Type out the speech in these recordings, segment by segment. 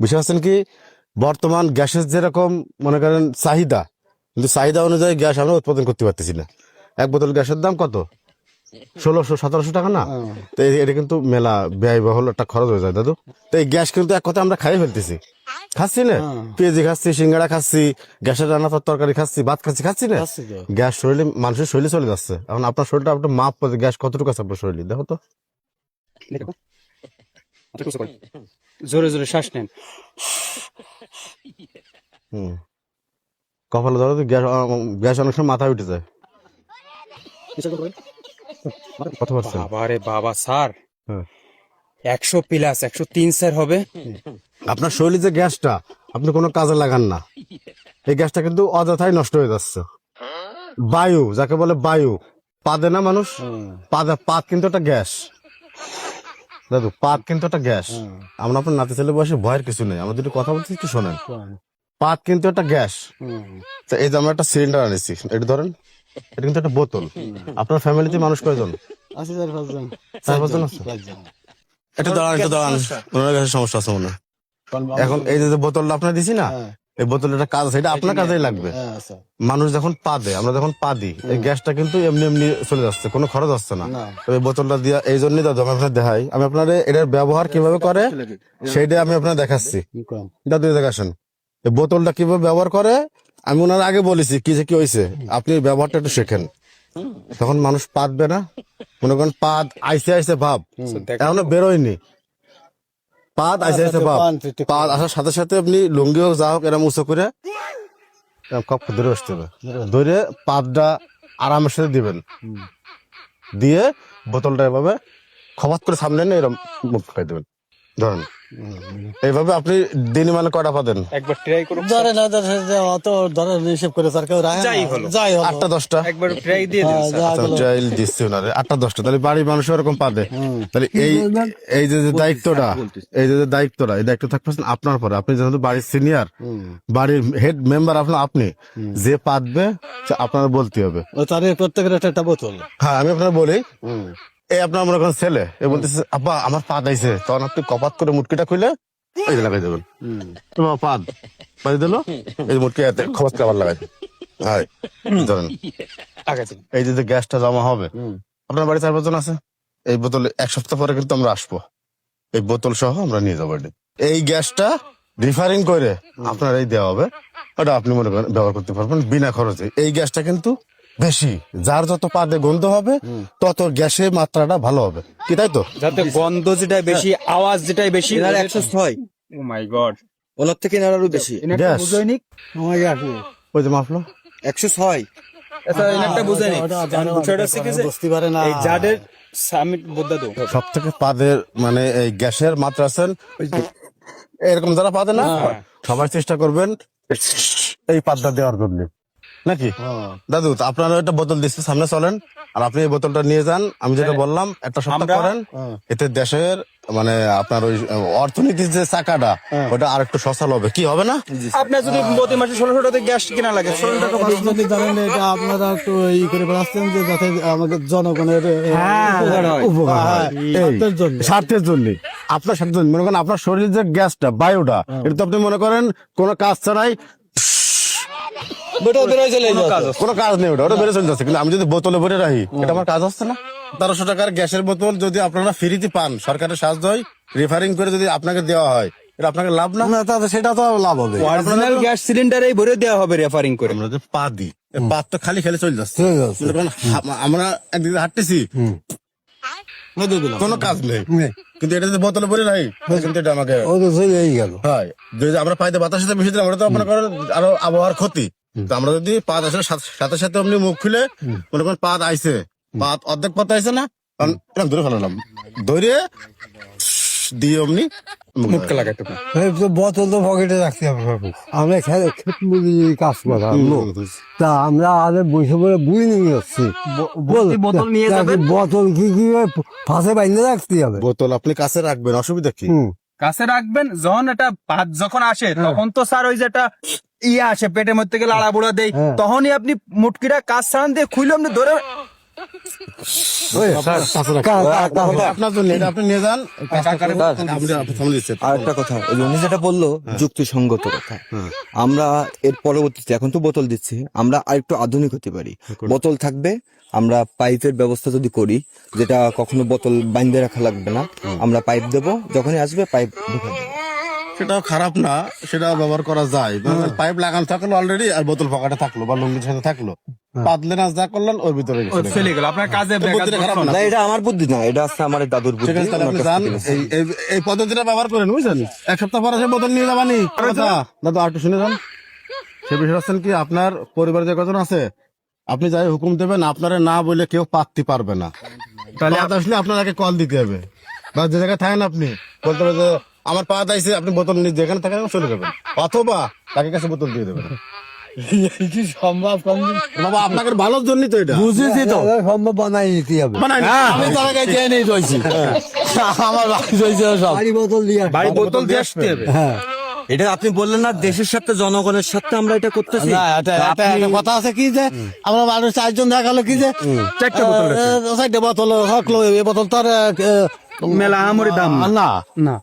বুঝতে পারছেন কি বর্তমান গ্যাসের যেরকম মনে করেন চাহিদা কিন্তু চাহিদা অনুযায়ী গ্যাস আমরা উৎপাদন করতে পারতেছি না। এক বোতল গ্যাসের দাম কত? ষোলোশো সতেরোশো টাকা না? তো এটা কিন্তু মেলা ব্যয়বহুল একটা খরচ হয়ে যায় দাদু। তো এই গ্যাস কিন্তু এক কথা আমরা খাই ফেলতেছি। খাচ্ছি না? পেঁয়াজি খাচ্ছি সিঙ্গাড়া খাচ্ছি গ্যাসের রান্না তর- তরকারি খাচ্ছি ভাত খাচ্ছি খাচ্ছি না? গ্যাস শরীরে মানুষের শরীরে চলে যাচ্ছে। এখন আপনার শরীরটা আপনার মাপ গ্যাস কতটুকু আছে আপনার শরীরে? দেখো তো। জোরে জোরে শ্বাস নেন। হুম। কপালে ধরো তো গ্যাস গ্যাস অনেক সময় মাথায় উঠে যায় কত পারছেন? বাবা রে বাবা স্যার। হ্যাঁ। একশো প্লাস একশো তিন স্যার হবে। আপনার শরীরে যে গ্যাসটা আপনি কোনো কাজে লাগান না। এই গ্যাসটা কিন্তু অযথাই নষ্ট হয়ে যাচ্ছে। বায়ু যাকে বলে বায়ু পাদে না মানুষ? পাদে পাত কিন্তু একটা গ্যাস। দাদু পাত কিন্তু একটা গ্যাস। আমরা আপনার নাতি ছেলে বয়সে ভয়ের কিছু নেই। আমরা দুটো কথা বলছি কি শোনেন। পাত কিন্তু একটা গ্যাস। তো এই যে আমরা একটা সিলিন্ডার আনেছি এটা ধরেন এটা কিন্তু একটা বোতল। আপনার ফ্যামিলিতে মানুষ কয়জন? আছে চার পাঁচজন চার পাঁচজন আছে? একটু দাঁড়ান একটু দাঁড়ান। ওনার কাছে সমস্যা আছে মনে হয়। এখন এই যে যে বোতলটা আপনার দিছি না এই বোতলের একটা কাজ আছে এটা আপনার কাজেই লাগবে। আচ্ছা। মানুষ যখন পা দেয় আমরা যখন পা দিই এই গ্যাসটা কিন্তু এমনি এমনি চলে যাচ্ছে কোনো খরচ হচ্ছে না। এই বোতলটা দিয়া এই জন্যই দাদু আমি আপনার দেখাই আমি আপনার এটার ব্যবহার কীভাবে করে সেইটা আমি আপনার দেখাচ্ছি। দাদু এই বোতলটা কীভাবে ব্যবহার করে আমি ওনার আগে বলেছি কি যে কি হয়েছে আপনি ব্যবহারটা একটু শেখেন। তখন মানুষ পাতবে না। মনে করেন পাত আইসে আইসে ভাব। এখনও বেরোয়নি। পাত আইসে ভাব পাত আসার সাথে সাথে আপনি লুঙ্গি হোক যা হোক এরম উঁচু করে কপ ধরে বসতে হবে। ধরে পাতটা আরামের সাথে দিবেন। দিয়ে বোতলটা এভাবে খবাত করে সামনে নিয়ে এরম মুখ খাই দেবেন। ধরেন। এইভাবে আপনি দিন মানে কটা পাতেন একবার ট্রাই করুন। ধরে না ধরে অত ধরে হিসেব করে স্যার কেউ রাখে যাই হলো। যাই হলো। আটটা দশটা? একবার ট্রাই দিয়ে দিন হ্যাঁ, আচ্ছা, হলো। চাইল দিচ্ছে ওনারে। আটটা দশটা। তাহলে বাড়ির মানুষ ওরকম পাবে তাহলে এই এই যে যে দায়িত্বটা এই যে যে দায়িত্বটা এই দায়িত্ব থাকতেছেন আপনার পরে। আপনি যেহেতু বাড়ির সিনিয়র বাড়ির হেড মেম্বার আপনার আপনি যে পাতবে সে আপনার বলতে হবে। ও তার প্রত্যেকের একটা একটা বোতল। হ্যাঁ আমি আপনার বলি এই আপনার মনে করেন ছেলে এ বলতেছে আব্বা আমার পা দাইছে। তখন আপনি কপাত করে মুটকিটা খুলে এই লাগাই দেবেন। তোমার পাদ বাজি দিল? এই মুটকি এতে খবর আবার লাগাই হয় ধরেন। এই যে গ্যাসটা জমা হবে আপনার বাড়ি চার পাঁচজন আছে? এই বোতল এক সপ্তাহ পরে কিন্তু আমরা আসব। এই বোতল সহ আমরা নিয়ে যাব। এই গ্যাসটা রিফারিং করে আপনার এই দেওয়া হবে। ওটা আপনি মনে করেন ব্যবহার করতে পারবেন বিনা খরচে। এই গ্যাসটা কিন্তু বেশি। যার যত পাদে গন্ধ হবে তত গ্যাসের মাত্রাটা ভালো হবে। কি তাই তো? যাতে গন্ধ যেটাই বেশি আওয়াজ যেটাই বেশি একশো ছয়। ও মাই গড ওনার থেকে এনার আরও বেশি। আমাকে ওই যে মাফলো? একশো ছয়। সব থেকে পাদের মানে এই গ্যাসের মাত্রা আছেন এরকম যারা পাবে না সবাই চেষ্টা করবেন এই পাতটা দেওয়ার জন্য। নাকি? দাদু তা আপনারা একটা বোতল দিচ্ছে সামনে চলেন। আর আপনি এই বোতলটা নিয়ে যান। আমি যেটা বললাম একটা সপ্তাহ করেন। এতে দেশের মানে আপনার ওই অর্থনীতির যে চাকাটা ওটা আর একটু সচল হবে। কি হবে না? আপনার যদি প্রতি মাসে ষোলোশো টাকা গ্যাস কিনা লাগে ষোলো টাকা যদি ধরেন এটা আপনারা একটু ই করে বেড়াচ্ছেন যে যাতে আমাদের জনগণের উপকার হয়। উপকার হয়। হ্যাঁ, এই, স্বার্থের জন্য। স্বার্থের জন্য। আপনার স্বার্থের জন্য। মনে করেন আপনার শরীরের যে গ্যাসটা বায়ুটা এটা তো আপনি মনে করেন কোনো কাজ ছাড়াই বেটা বেরোয় চলে কোনো কাজ নেই ওটা ওটা বেড়ে চলে যাচ্ছে। কিন্তু আমি যদি বোতলে ভরে রাখি এটা আমার কাজ হচ্ছে না? তেরোশো টাকার গ্যাসের বোতল যদি আপনারা ফ্রিতে পান সরকারের সাহায্য হয় রেফারিং করে যদি আপনাকে দেওয়া হয় এটা আপনাকে লাভ না? না সেটা তো লাভ হবে। অরিজিনাল গ্যাস সিলিন্ডারে ভরে দেওয়া হবে রেফারিং করে। আমরা যে পা দিই এই পা তো খালি খেলে চলে যাচ্ছে। আমরা একদিকে হাঁটতেছি কোনো কাজ নেই। কিন্তু এটা যদি বোতলে ভরে রাখি কিন্তু এটা আমাকে ও তো চলেই গেল। হয়। যদি আমরা পাইতে বাতাসের সাথে মিশে দিলাম ওটা তো করেন আরও আবহাওয়ার ক্ষতি। তো আমরা যদি পাত আসলে সাথে- সাথে অমনি মুখ খুলে মনে করেন পাত আইছে। পাত অর্ধেক পাত আইছে না? কারণ এরকম ধরে ফেলালাম। ধরে দিয়ে অমনি তো বোতল তো পকেটে রাখতে হবে বাবু। আমরা খেলে খেত মুড়ি কাজ করা তা আমরা আরে বসে বলে বুঝে নিয়ে যাচ্ছি। বোতল নিয়ে যাবেন? বোতল কি কি ফাঁসে বাইন্ধে রাখতে হবে? বোতল আপনি কাছে রাখবেন অসুবিধা কি? কাছে রাখবেন যখন এটা ভাত যখন আসে তখন তো স্যার ওই যেটা ইয়ে আসে পেটের মধ্যে থেকে লাড়া বুড়া দেয়। হ্যাঁ। তখনই আপনি মুটকিটা কাজ ছাড়ান দিয়ে খুলে আপনি ধরে আপনার জন্য এটা আপনি নিয়ে যান কাকারে আপনি আপনি সামনে দিচ্ছেন। আর একটা কথা উনি যেটা বলল যুক্তিসঙ্গত কথা। আমরা এর পরবর্তীতে এখন তো বোতল দিচ্ছি আমরা আর একটু আধুনিক হতে পারি। বোতল থাকবে আমরা পাইপের ব্যবস্থা যদি করি যেটা কখনো বোতল বাইন্ধে রাখা লাগবে না আমরা পাইপ দেবো যখনই আসবে পাইপ ঢুকে দেবো সেটাও খারাপ না সেটা ব্যবহার করা যায়। পাইপ লাগানো থাকল অলরেডি আর বোতল পকেটে থাকল বা লুঙ্গির সাথে থাকল। পাতলেন আজ যা করলেন ওর ভিতরে ও গেল। আপনার কাজে না। এটা আমার বুদ্ধি না এটা আছে আমার দাদুর বুদ্ধি। এই পদ্ধতিটা ব্যবহার করেন বুঝছেন? এক সপ্তাহ পরে সে বোতল নিয়ে যাবানি। দাদা আর একটু শুনে যান। সে বিষয় হচ্ছেন কি আপনার পরিবারে যে কজন আছে আপনি যাই হুকুম দেবেন আপনারা না বলে কেউ পাততে পারবে না। তাহলে আসলে আপনার আগে কল দিতে হবে। বা যে জায়গায় থাকেন আপনি বলতে হবে যে আমার পা দাইছে আপনি বোতল নিয়ে যেখানে থাকেন চলে যাবেন। অথবা তাকে কাছে বোতল দিয়ে দেবেন। কি সম্ভব বাবা আপনাকে ভালোর জন্যই তো এটা। বুঝেছি তো। সম্ভব বানাই নিতে হবে। আমি তার আগে চেয়ে নিয়ে রয়েছি আমার বাকি রয়েছে সব। বাড়ি বোতল দিয়ে বাড়ি বোতল দিয়ে আসতে হবে। হ্যাঁ। এটা আপনি বললেন না দেশের সাথে জনগণের সাথে আমরা এটা করতেছি। এটা এটা কথা আছে কি যে আমরা মানুষ চারজন দেখা গেল কি যে চারটা বোতল আছে। এ, চারটে বোতল থাকল এই বোতল তো আর এ, মেলা আমরি দাম। না। না না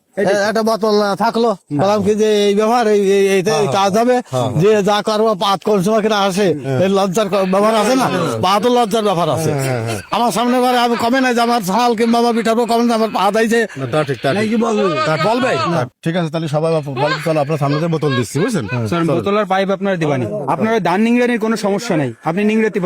একটা বোতল থাকল। বললাম কি যে এই ব্যবহার এই এই- এইতে কাজ হবে। যে যা করব পাত কোন সময় কিনা আসে এই লজ্জার ক- ব্যাপার আছে না? লজ্জার ব্যাপার আছে। আমার সামনে বারে আমি কমে নাই যে আমার ছাল কিংবা আমার কমে না আমার পা দাইছে বলবে? বলবে? ঠিক আছে তাহলে সবাই চলো আপনার সামনে বোতল দিচ্ছি বুঝছেন? স্যার বোতল আর পাইপ আপনার দিবানি। আপনার ওই ধান নিংড়ানির কোনো সমস্যা নাই। আপনি নিংড়াতে